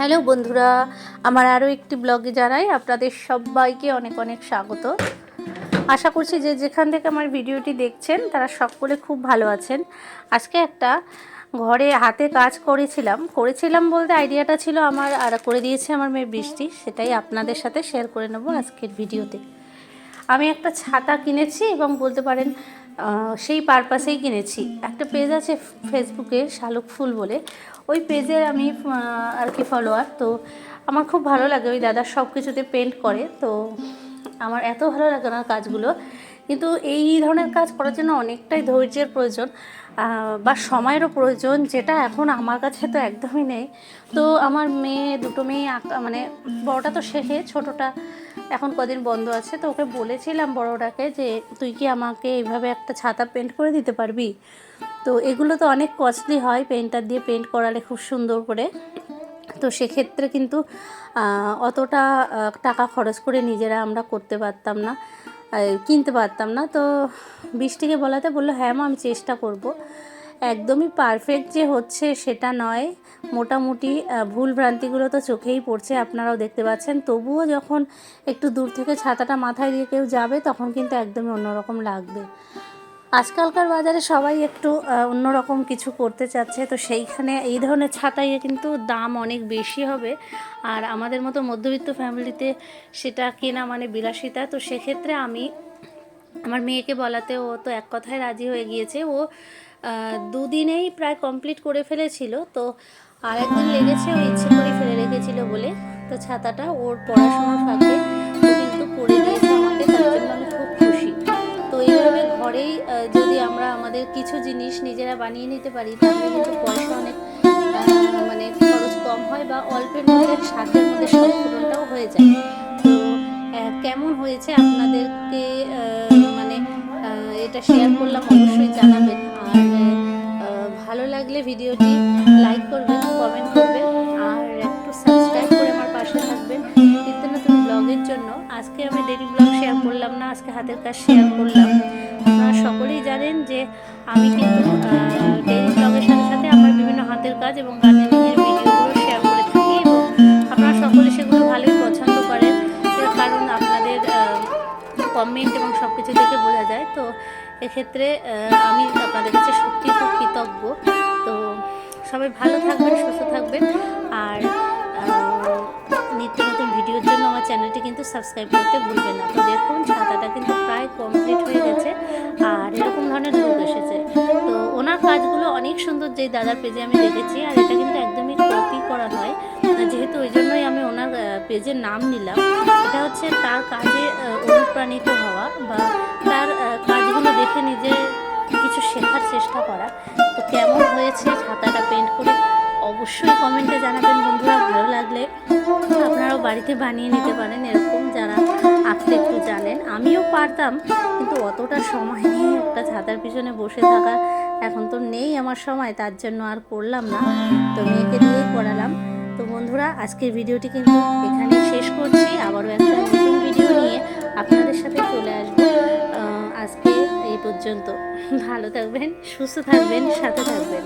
Hello বন্ধুরা, আমার আরও একটি ব্লগে জানাই আপনাদের সবাইকে অনেক অনেক স্বাগত। আশা করছি যে যেখান থেকে আমার ভিডিওটি দেখছেন, তারা সকলে খুব ভালো আছেন। আজকে একটা ঘরে হাতে কাজ করেছিলাম। করেছিলাম বলতে আইডিয়াটা ছিল আমার, আর করে দিয়েছে আমার মেয়ে বৃষ্টি, সেটাই আপনাদের সাথে শেয়ার করে নেব আজকের ভিডিওতে। আমি একটা ছাতা কিনেছি এবং বলতে পারেন সেই পারপাসেই কিনেছি। একটা পেজ আছে ফেসবুকে শালুক ফুল বলে। ওই পেজে আমি আর কি ফলোয়ার তো আমার খুব ভালো লাগে ওই দাদা সব কিছুতে পেন্ট করে। তো আমার এত ভালো লাগে না কাজগুলো। কিন্তু এই ধরনের কাজ করার জন্য অনেকটাই ধৈর্যের প্রয়োজন বা সময়েরও প্রয়োজন, যেটা এখন আমার কাছে তো একদমই নেই। তো আমার মেয়ে, দুটো মেয়ে, আঁকা মানে বড়টা তো শেখে, ছোটোটা এখন কদিন বন্ধ আছে, তো ওকে বলেছিলাম বড়টাকে যে, তুই কি আমাকে এইভাবে একটা ছাতা পেন্ট করে দিতে পারবি? তো এগুলো তো অনেক কস্টলি হয় পেন্টার দিয়ে পেন্ট করালে খুব সুন্দর করে। তো সেক্ষেত্রে কিন্তু অতটা টাকা খরচ করে নিজেরা আমরা করতে পারতাম না। কিনতে পারতাম না। তো বৃষ্টিকে বলাতে বলল হ্যাঁ মা, আমি চেষ্টা করব। একদমই পারফেক্ট যে হচ্ছে সেটা নয়। মোটামুটি ভুল ভ্রান্তিগুলো তো চোখেই পড়ছে, আপনারাও দেখতে পাচ্ছেন। তবুও যখন একটু দূর থেকে ছাতাটা মাথায় দিয়ে কেউ যাবে, তখন কিন্তু একদমই অন্যরকম লাগবে। আজকালকার বাজারে সবাই একটু অন্যরকম কিছু করতে চাচ্ছে। তো সেইখানে এই ধরনের ছাতাই কিন্তু দাম অনেক বেশি হবে। আর আমাদের মতো মধ্যবিত্ত ফ্যামিলিতে সেটা কেনা মানে বিলাসিতা। তো সেক্ষেত্রে আমি আমার মেয়েকে বলাতে ও তো এক কথায় রাজি হয়ে গিয়েছে। ও দুদিনেই প্রায় কমপ্লিট করে ফেলেছিল। তো আর একদিন লেগেছে, ও ইচ্ছে করে ফেলে রেখেছিল বলে। তো ছাতাটা ওর পড়াশোনার ফাঁকে ও কিন্তু করে দিয়েছে আমাকে তার জন্য আমি আমাদের কিছু জিনিস নিজেরা বানিয়ে নিতে পারি তাহলে কিন্তু পয়সা অনেক মানে খরচ কম হয় বা অল্পের মধ্যে সাধ্যের মধ্যে সব পূরণটাও হয়ে যায়। তো কেমন হয়েছে আপনাদেরকে মানে এটা শেয়ার করলাম অবশ্যই জানাবেন। আর ভালো লাগলে ভিডিওটি লাইক করবেন কমেন্ট করবেন। ব্লগের জন্য। আজকে আমি ডেলি ব্লগ শেয়ার করলাম না, আজকে হাতের কাজ শেয়ার করলাম। আপনারা সকলেই জানেন যে আমি কিন্তু ডেলি ব্লগের সাথে সাথে আমার বিভিন্ন হাতের কাজ এবং গার্ডেনিংয়ের ভিডিওগুলো শেয়ার করে থাকি এবং আপনারা সকলে সেগুলো ভালোই পছন্দ করেন। কারণ আপনাদের কমেন্ট এবং সব কিছু দেখে বোঝা যায়। তো এক্ষেত্রে আমি আপনাদের কাছে সত্যি খুব কৃতজ্ঞ। তো সবাই ভালো থাকবেন, সুস্থ থাকবেন। ভিডিওর জন্য আমার চ্যানেলটি কিন্তু সাবস্ক্রাইব করতে ভুলবেন না। তো দেখুন, ছাতাটা কিন্তু প্রায় কমপ্লিট হয়ে গেছে আর এরকম ধরনের লোক এসেছে। তো ওনার কাজগুলো অনেক সুন্দর যে দাদার পেজে আমি দেখেছি, আর এটা কিন্তু একদমই কপি করা নয় যেহেতু ওই জন্যই আমি ওনার পেজের নাম নিলাম। এটা হচ্ছে তার কাজে অনুপ্রাণিত হওয়া বা তার কাজগুলো দেখে নিজে কিছু শেখার চেষ্টা করা। তো কেমন হয়েছে ছাতাটা পেন্ট করে? অবশ্যই কমেন্টে জানাবেন বন্ধুরা, ভালো লাগলে আপনারাও বাড়িতে বানিয়ে নিতে পারেন, এরকম যারা আঁকতে একটু জানেন। আমিও পারতাম, কিন্তু অতটা সময় নিয়ে একটা ছাতার পিছনে বসে থাকা এখন তো নেই আমার সময়, তার জন্য আর করলাম না। তো মেয়েকে দিয়েই করালাম। তো বন্ধুরা, আজকের ভিডিওটি কিন্তু এখানে শেষ করছি। আবারও একটা নতুন ভিডিও নিয়ে আপনাদের সাথে চলে আসব। আজকে এই পর্যন্ত। ভালো থাকবেন, সুস্থ থাকবেন, সাথে থাকবেন।